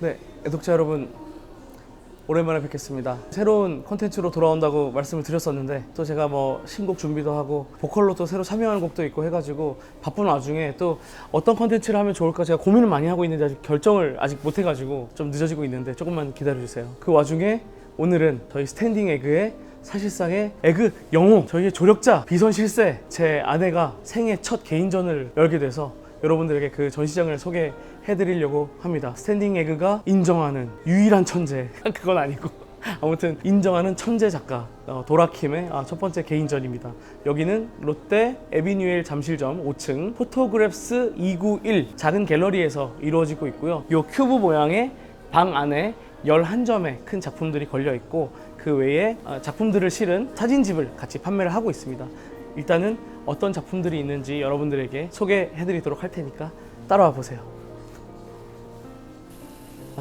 네, 애독자 여러분 오랜만에 뵙겠습니다. 새로운 컨텐츠로 돌아온다고 말씀을 드렸었는데 또 제가 뭐 신곡 준비도 하고 보컬로 또 새로 참여하는 곡도 있고 해가지고 바쁜 와중에 또 어떤 컨텐츠를 하면 좋을까 제가 고민을 많이 하고 있는데 아직 결정을 아직 못 해가지고 좀 늦어지고 있는데 조금만 기다려주세요. 그 와중에 오늘은 저희 스탠딩 에그의 사실상의 에그 영웅 저희의 조력자 비선 실세 제 아내가 생애 첫 개인전을 열게 돼서 여러분들에게 그 전시장을 소개 해드리려고 합니다. 스탠딩 에그가 인정하는 유일한 천재 그건 아니고 아무튼 인정하는 천재 작가 어, 도라킴의 아, 첫 번째 개인전입니다. 여기는 롯데 에비뉴엘 잠실점 5층 포토그래프스 291 작은 갤러리에서 이루어지고 있고요. 요 큐브 모양의 방 안에 11점의 큰 작품들이 걸려 있고 그 외에 어, 작품들을 실은 사진집을 같이 판매를 하고 있습니다. 일단은 어떤 작품들이 있는지 여러분들에게 소개해 드리도록 할 테니까 따라와 보세요.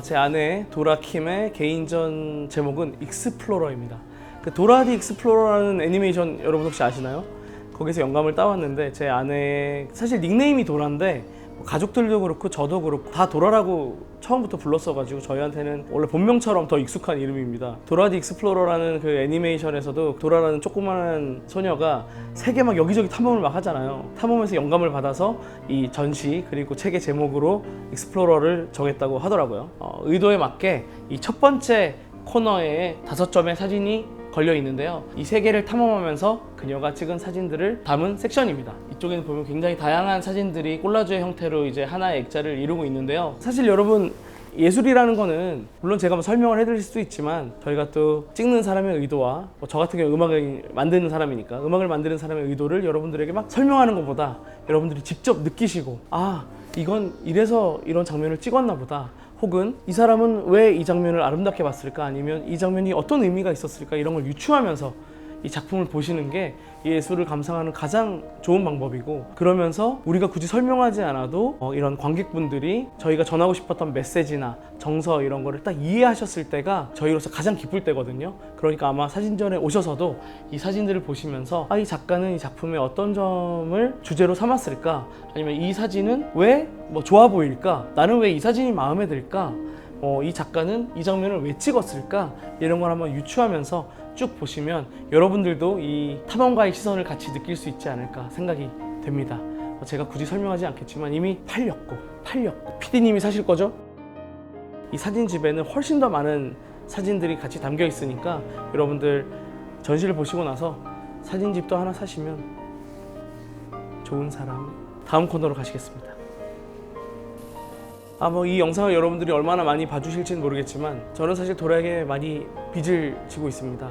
제 아내 도라킴의 개인전 제목은 익스플로러입니다. 그 도라디 익스플로러라는 애니메이션 여러분 혹시 아시나요? 거기서 영감을 따왔는데 제 아내 사실 닉네임이 도라인데 뭐 가족들도 그렇고 저도 그렇고 다 도라라고 처음부터 불렀어가지고 저희한테는 원래 본명처럼 더 익숙한 이름입니다. 도라디 익스플로러라는 그 애니메이션에서도 도라라는 조그마한 소녀가 세계 막 여기저기 탐험을 막 하잖아요. 탐험에서 영감을 받아서 이 전시 그리고 책의 제목으로 익스플로러를 정했다고 하더라고요. 어, 의도에 맞게 이 첫 번째 코너에 다섯 점의 사진이 걸려 있는데요. 이 세계를 탐험하면서 그녀가 찍은 사진들을 담은 섹션입니다. 이쪽에는 보면 굉장히 다양한 사진들이 콜라주의 형태로 이제 하나의 액자를 이루고 있는데요. 사실 여러분 예술이라는 거는 물론 제가 뭐 설명을 해드릴 수도 있지만 저희가 또 찍는 사람의 의도와 뭐 저 같은 경우 음악을 만드는 사람이니까 음악을 만드는 사람의 의도를 여러분들에게 막 설명하는 것보다 여러분들이 직접 느끼시고 아 이건 이래서 이런 장면을 찍었나 보다 혹은 이 사람은 왜 이 장면을 아름답게 봤을까? 아니면 이 장면이 어떤 의미가 있었을까? 이런 걸 유추하면서 이 작품을 보시는 게 예술을 감상하는 가장 좋은 방법이고 그러면서 우리가 굳이 설명하지 않아도 어, 이런 관객분들이 저희가 전하고 싶었던 메시지나 정서 이런 거를 딱 이해하셨을 때가 저희로서 가장 기쁠 때거든요. 그러니까 아마 사진전에 오셔서도 이 사진들을 보시면서 아, 이 작가는 이 작품의 어떤 점을 주제로 삼았을까? 아니면 이 사진은 왜 뭐 좋아 보일까? 나는 왜 이 사진이 마음에 들까 어, 이 작가는 이 장면을 왜 찍었을까 이런 걸 한번 유추하면서 쭉 보시면 여러분들도 이 탐험가의 시선을 같이 느낄 수 있지 않을까 생각이 됩니다. 어, 제가 굳이 설명하지 않겠지만 이미 팔렸고 팔렸고 PD님이 사실 거죠? 이 사진집에는 훨씬 더 많은 사진들이 같이 담겨 있으니까 여러분들 전시를 보시고 나서 사진집도 하나 사시면 좋은 사람 다음 코너로 가시겠습니다. 아뭐 이 영상을 여러분들이 얼마나 많이 봐주실지는 모르겠지만 저는 사실 도라에게 많이 빚을 지고 있습니다.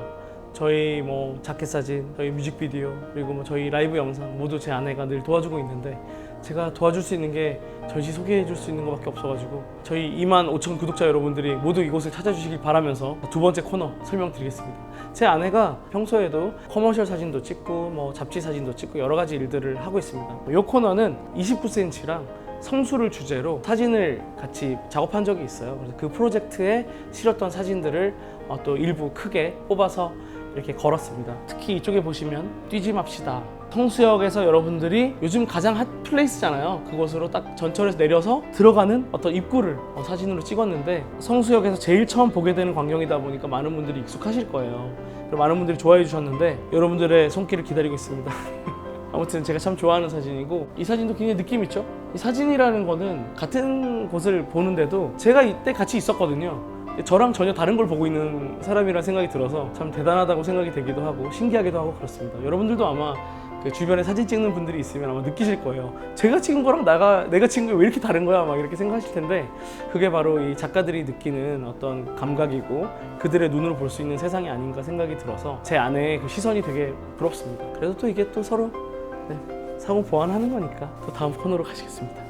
저희 뭐 자켓 사진, 저희 뮤직비디오 그리고 뭐 저희 라이브 영상 모두 제 아내가 늘 도와주고 있는데 제가 도와줄 수 있는 게 전시 소개해 줄 수 있는 것밖에 없어가지고 저희 2만 5천 구독자 여러분들이 모두 이곳을 찾아주시길 바라면서 두 번째 코너 설명드리겠습니다. 제 아내가 평소에도 커머셜 사진도 찍고 뭐 잡지 사진도 찍고 여러 가지 일들을 하고 있습니다. 이 코너는 29cm랑 성수를 주제로 사진을 같이 작업한 적이 있어요. 그래서 그 프로젝트에 실었던 사진들을 어, 또 일부 크게 뽑아서 이렇게 걸었습니다. 특히 이쪽에 보시면 뛰지 맙시다. 성수역에서 여러분들이 요즘 가장 핫 플레이스잖아요. 그곳으로 딱 전철에서 내려서 들어가는 어떤 입구를 어, 사진으로 찍었는데 성수역에서 제일 처음 보게 되는 광경이다 보니까 많은 분들이 익숙하실 거예요. 그리고 많은 분들이 좋아해 주셨는데 여러분들의 손길을 기다리고 있습니다. 아무튼 제가 참 좋아하는 사진이고 이 사진도 굉장히 느낌 있죠? 이 사진이라는 거는 같은 곳을 보는데도 제가 이때 같이 있었거든요. 저랑 전혀 다른 걸 보고 있는 사람이라는 생각이 들어서 참 대단하다고 생각이 되기도 하고 신기하기도 하고 그렇습니다. 여러분들도 아마 그 주변에 사진 찍는 분들이 있으면 아마 느끼실 거예요. 제가 찍은 거랑 나가 내가 찍은 게 왜 이렇게 다른 거야? 막 이렇게 생각하실 텐데 그게 바로 이 작가들이 느끼는 어떤 감각이고 그들의 눈으로 볼 수 있는 세상이 아닌가 생각이 들어서 제 아내의 그 시선이 되게 부럽습니다. 그래서 또 이게 또 서로 네, 상호 보완하는 거니까 또 다음 코너로 가시겠습니다.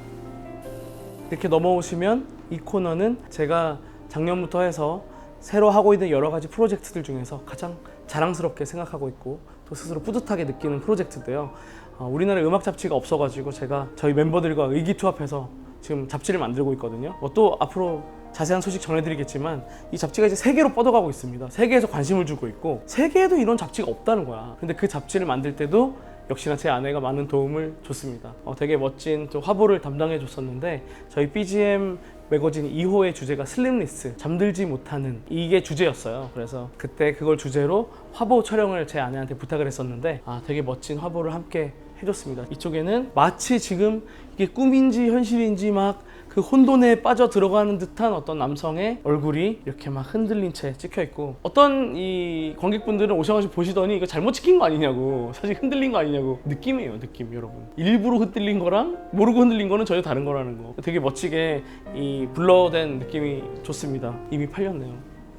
이렇게 넘어오시면 이 코너는 제가 작년부터 해서 새로 하고 있는 여러 가지 프로젝트들 중에서 가장 자랑스럽게 생각하고 있고 또 스스로 뿌듯하게 느끼는 프로젝트인데요. 어, 우리나라 음악 잡지가 없어가지고 제가 저희 멤버들과 의기투합해서 지금 잡지를 만들고 있거든요. 뭐또 앞으로 자세한 소식 전해드리겠지만 이 잡지가 이제 세계로 뻗어가고 있습니다. 세계에서 관심을 주고 있고 세계에도 이런 잡지가 없다는 거야. 근데 그 잡지를 만들 때도 역시나 제 아내가 많은 도움을 줬습니다. 어, 되게 멋진 또 화보를 담당해 줬었는데 저희 BGM 매거진 2호의 주제가 슬림리스, 잠들지 못하는 이게 주제였어요. 그래서 그때 그걸 주제로 화보 촬영을 제 아내한테 부탁을 했었는데 아 되게 멋진 화보를 함께 해줬습니다. 이쪽에는 마치 지금 이게 꿈인지 현실인지 막 그 혼돈에 빠져 들어가는 듯한 어떤 남성의 얼굴이 이렇게 막 흔들린 채 찍혀 있고 어떤 이 관객분들은 오셔가지고 보시더니 이거 잘못 찍힌 거 아니냐고 사실 흔들린 거 아니냐고 느낌이에요 느낌 여러분. 일부러 흔들린 거랑 모르고 흔들린 거는 전혀 다른 거라는 거. 되게 멋지게 이 블러된 느낌이 좋습니다. 이미 팔렸네요.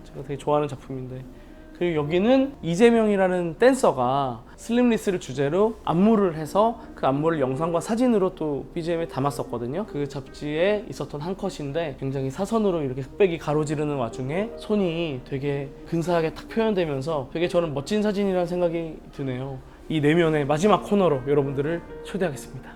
제가 되게 좋아하는 작품인데 그리고 여기는 이재명이라는 댄서가 슬림리스를 주제로 안무를 해서 그 안무를 영상과 사진으로 또 BGM에 담았었거든요. 그 잡지에 있었던 한 컷인데 굉장히 사선으로 이렇게 흑백이 가로지르는 와중에 손이 되게 근사하게 탁 표현되면서 되게 저는 멋진 사진이라는 생각이 드네요. 이 내면의 마지막 코너로 여러분들을 초대하겠습니다.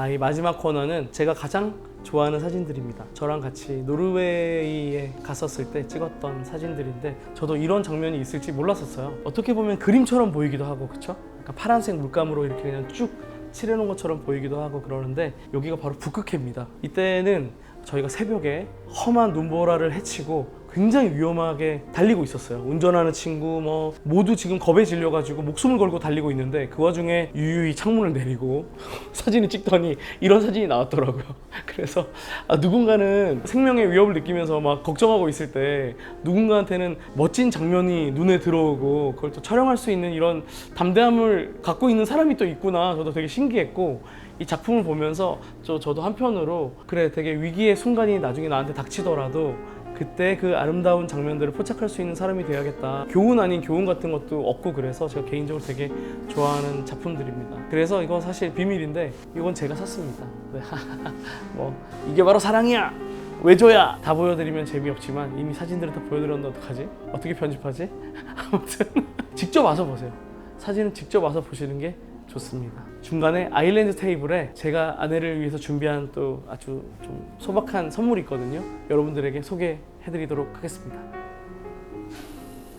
아, 이 마지막 코너는 제가 가장 좋아하는 사진들입니다. 저랑 같이 노르웨이에 갔었을 때 찍었던 사진들인데 저도 이런 장면이 있을지 몰랐었어요. 어떻게 보면 그림처럼 보이기도 하고 그쵸? 약간 파란색 물감으로 이렇게 그냥 쭉 칠해놓은 것처럼 보이기도 하고 그러는데 여기가 바로 북극해입니다. 이때는 저희가 새벽에 험한 눈보라를 헤치고 굉장히 위험하게 달리고 있었어요. 운전하는 친구 뭐 모두 지금 겁에 질려가지고 목숨을 걸고 달리고 있는데 그 와중에 유유히 창문을 내리고 사진을 찍더니 이런 사진이 나왔더라고요. 그래서 아, 누군가는 생명의 위협을 느끼면서 막 걱정하고 있을 때 누군가한테는 멋진 장면이 눈에 들어오고 그걸 또 촬영할 수 있는 이런 담대함을 갖고 있는 사람이 또 있구나. 저도 되게 신기했고 이 작품을 보면서 저, 저도 한편으로 그래 되게 위기의 순간이 나중에 나한테 닥치더라도 그때 그 아름다운 장면들을 포착할 수 있는 사람이 되어야겠다. 교훈 아닌 교훈 같은 것도 없고 그래서 제가 개인적으로 되게 좋아하는 작품들입니다. 그래서 이건 사실 비밀인데 이건 제가 샀습니다. 네. 뭐 이게 바로 사랑이야. 왜 줘야? 다 보여드리면 재미없지만 이미 사진들을 다 보여드렸는데 어떡하지? 어떻게 편집하지? 아무튼 직접 와서 보세요. 사진은 직접 와서 보시는 게 좋습니다. 중간에 아일랜드 테이블에 제가 아내를 위해서 준비한 또 아주 좀 소박한 선물이 있거든요. 여러분들에게 소개해드리도록 하겠습니다.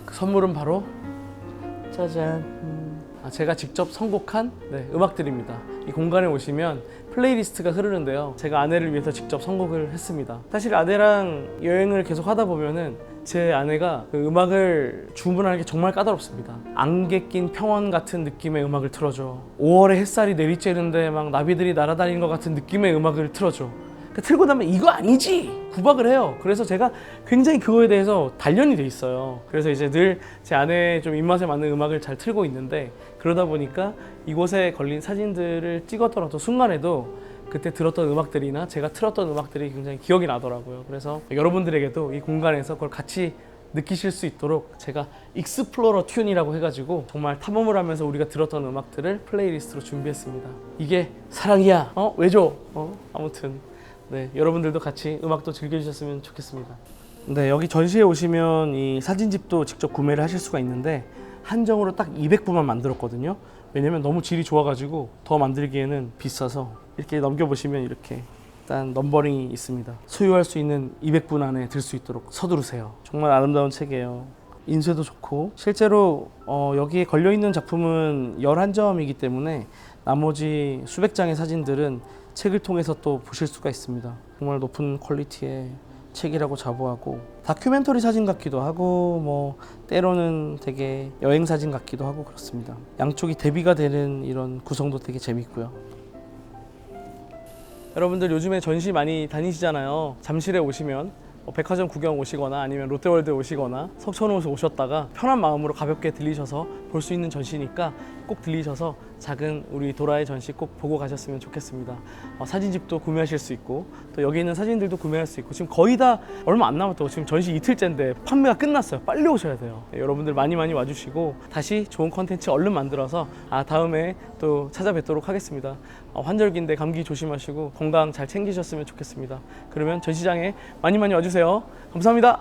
그 선물은 바로 짜잔. 음, 아, 제가 직접 선곡한 네, 음악들입니다. 이 공간에 오시면 플레이리스트가 흐르는데요. 제가 아내를 위해서 직접 선곡을 했습니다. 사실 아내랑 여행을 계속 하다 보면은 제 아내가 그 음악을 주문하는 게 정말 까다롭습니다. 안개 낀 평원 같은 느낌의 음악을 틀어줘. 5월에 햇살이 내리쬐는데 막 나비들이 날아다니는 것 같은 느낌의 음악을 틀어줘. 그 틀고 나면 이거 아니지 구박을 해요. 그래서 제가 굉장히 그거에 대해서 단련이 돼 있어요. 그래서 이제 늘 제 아내의 좀 입맛에 맞는 음악을 잘 틀고 있는데 그러다 보니까 이곳에 걸린 사진들을 어떤 순간에도 그때 들었던 음악들이나 제가 틀었던 음악들이 굉장히 기억이 나더라고요. 그래서 여러분들에게도 이 공간에서 그걸 같이 느끼실 수 있도록 제가 익스플로러 튠이라고 해가지고 정말 탐험을 하면서 우리가 들었던 음악들을 플레이리스트로 준비했습니다. 이게 사랑이야. 어? 왜죠? 어? 아무튼 네 여러분들도 같이 음악도 즐겨주셨으면 좋겠습니다. 네 여기 전시에 오시면 이 사진집도 직접 구매를 하실 수가 있는데 한정으로 딱 200부만 만들었거든요. 왜냐면 너무 질이 좋아가지고 더 만들기에는 비싸서 이렇게 넘겨보시면 이렇게 일단 넘버링이 있습니다. 소유할 수 있는 200분 안에 들 수 있도록 서두르세요. 정말 아름다운 책이에요. 인쇄도 좋고 실제로 어, 여기에 걸려 있는 작품은 11점이기 때문에 나머지 수백 장의 사진들은 책을 통해서 또 보실 수가 있습니다. 정말 높은 퀄리티의 책이라고 자부하고 다큐멘터리 사진 같기도 하고 뭐 때로는 되게 여행 사진 같기도 하고 그렇습니다. 양쪽이 대비가 되는 이런 구성도 되게 재밌고요. 여러분들 요즘에 전시 많이 다니시잖아요. 잠실에 오시면 뭐 백화점 구경 오시거나 아니면 롯데월드 오시거나 석촌호수 오셨다가 편한 마음으로 가볍게 들리셔서 볼 수 있는 전시니까 꼭 들리셔서 작은 우리 도라의 전시 꼭 보고 가셨으면 좋겠습니다. 어, 사진집도 구매하실 수 있고 또 여기 있는 사진들도 구매할 수 있고 지금 거의 다 얼마 안 남았다고 지금 전시 이틀째인데 판매가 끝났어요. 빨리 오셔야 돼요. 네, 여러분들 많이 많이 와주시고 다시 좋은 컨텐츠 얼른 만들어서 아 다음에 또 찾아뵙도록 하겠습니다. 어, 환절기인데 감기 조심하시고 건강 잘 챙기셨으면 좋겠습니다. 그러면 전시장에 많이 많이 와주세요. 감사합니다.